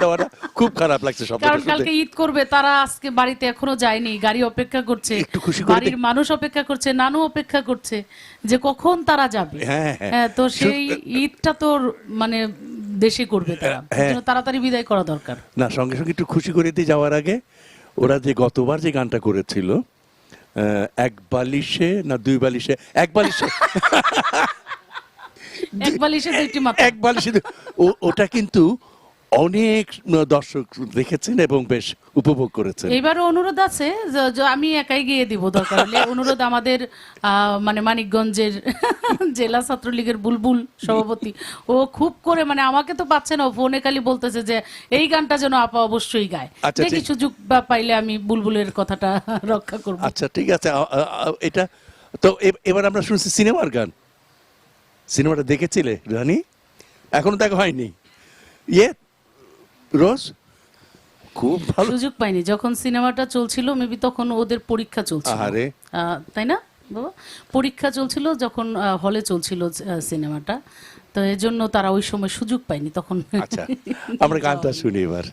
দেওয়াটা খুব খারাপ লাগছে কারণ কালকে ঈদ করবে তারা আজকে বাড়িতে এখনও যায়নি গাড়ি অপেক্ষা করছে একটু খুশি বাড়ির মানুষ অপেক্ষা করছে নানু অপেক্ষা করছে যে কখন তারা যাবে। হ্যাঁ, হ্যাঁ। হ্যাঁ, তো সেই ঈদটা তো মানে দেশে করবে তারা। তাড়াতাড়ি বিদায় করা দরকার। না সঙ্গে সঙ্গে একটু খুশি করে দিয়ে যাওয়ার আগে ওরা যে গতবার যে গানটা করেছিল এক বালিশে না দুই বালিশে এক বালিশে। এক বালিশে দুইটি মাথা। এক বালিশে ওটা কিন্তু অনেক দর্শক দেখেছেন এবং বেশ উপভোগ করেছেন। এবারও অনুরোধ আছে আমি একাই গিয়ে দিব দরকার হলে। অনুরোধ আমাদের মানে মানিকগঞ্জের জেলা ছাত্রলীগের বুলবুল সভাপতি। ও খুব করে মানে আমাকে তো পাচ্ছে না ফোনে খালি বলতেছে যে এই গানটা যেন আপা অবশ্যই গায়। আচ্ছা, দেখি সুযোগ বা পাইলে আমি বুলবুলের কথাটা রক্ষা করব। আচ্ছা ঠিক আছে। এটা তো এবার আমরা শুনছি সিনেমার গান। সিনেমাটা দেখেছিলে রানী? এখনও দেখা হয়নি। ইয়ে রোজ খুব ভালো। সুযোগ পাইনি। যখন সিনেমাটা চলছিল মেবি তখন ওদের পরীক্ষা চলছিল। আরে তাই না বাবা? পরীক্ষা চলছিল যখন হলে চলছিল সিনেমাটা। তো এজন্য তারা ওই সময় সুযোগ পায়নি তখন। আচ্ছা আমরা গানটা শুনি এবার।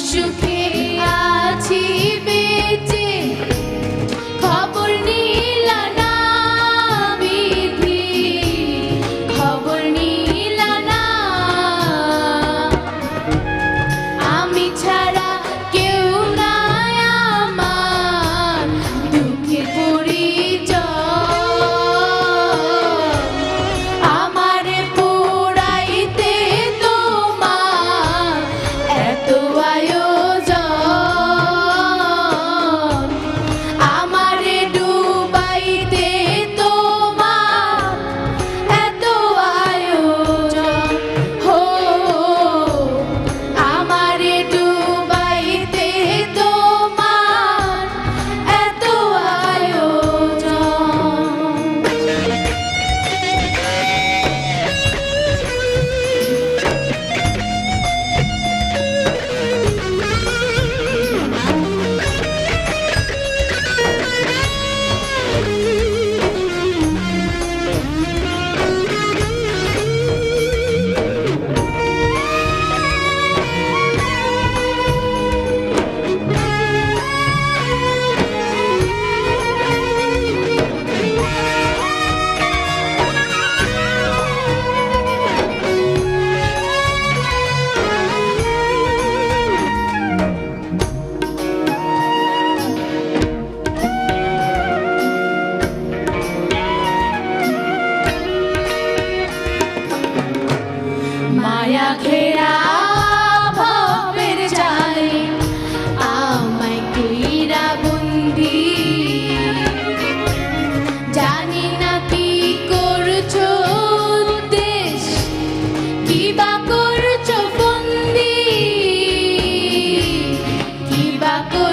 should be মায়া ঘেরা ভবের জালে, আমায় কইরা বন্দি। জানি না কি করছ দেশ কিবা করছ বন্দি কিবা করছ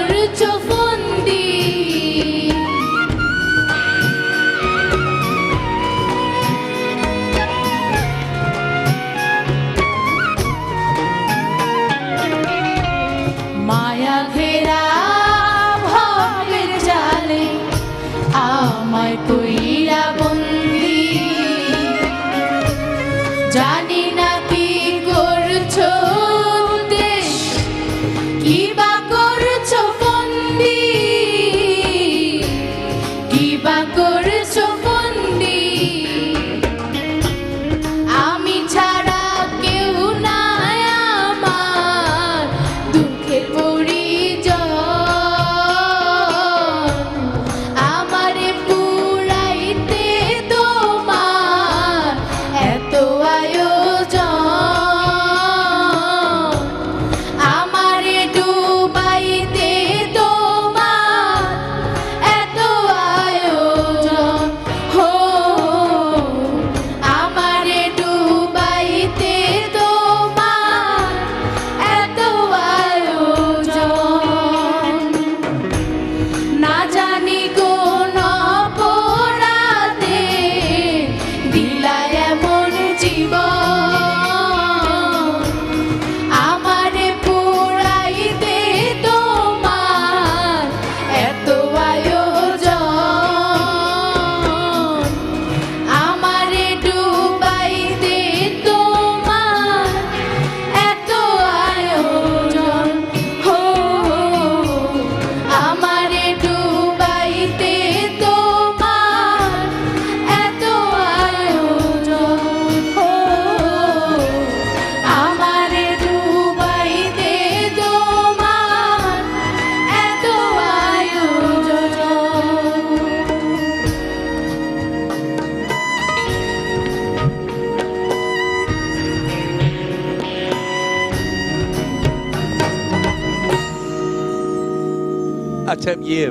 আচ্ছা ইয়ে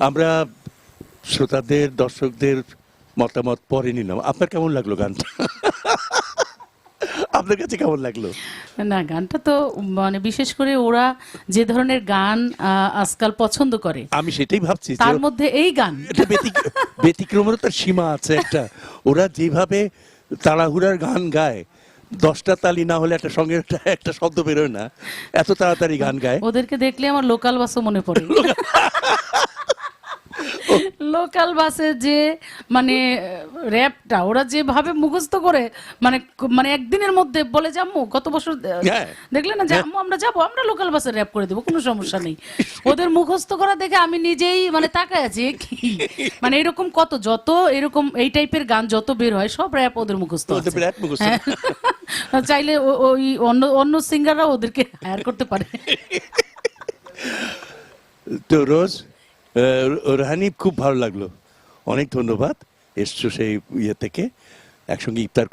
আমরা শ্রোতাদের দর্শকদের মতামত পরে নিলাম। আপনার কেমন লাগল গানটা? আপনার কাছে কেমন লাগল? না গানটা তো মানে বিশেষ করে ওরা যে ধরনের গান আজকাল পছন্দ করে আমি সেটাই ভাবছি তার মধ্যে এই গান। এটা ব্যতিক- ব্যতিক্রমেরও সীমা আছে একটা। ওরা যেভাবে তাড়াহুড়ার গান গায় দশটা তালি না হলে একটা সঙ্গে একটা শব্দ বেরোয় না। এত তাড়াতাড়ি গান গায়। ওদেরকে দেখলে আমার লোকাল বাসও মনে পড়ে। লোকাল বাসে যে মানে র্যাপটা ওরা যেভাবে মুখস্থ করে মানে মানে একদিনের মধ্যে বলে যে আম্মু গত বছর হ্যাঁ। দেখলে না যে আম্মু আমরা যাব আমরা লোকাল বাসে র্যাপ করে দেবো কোনো সমস্যা নেই। ওদের মুখস্থ করা দেখে আমি নিজেই মানে তাকায় আছি কি? মানে এরকম কত যত এরকম এই টাইপের গান যত বের হয় সব র্যাপ ওদের মুখস্থ rap মুখস্থ। চাইলে ওই অন্য অন্য সিঙ্গাররা ওদেরকে হায়ার করতে পারে। তো রোজ আহ, রাহানি খুব ভালো লাগল। অনেক ধন্যবাদ এসছো সেই ইয়ে থেকে। একসঙ্গে ইফতার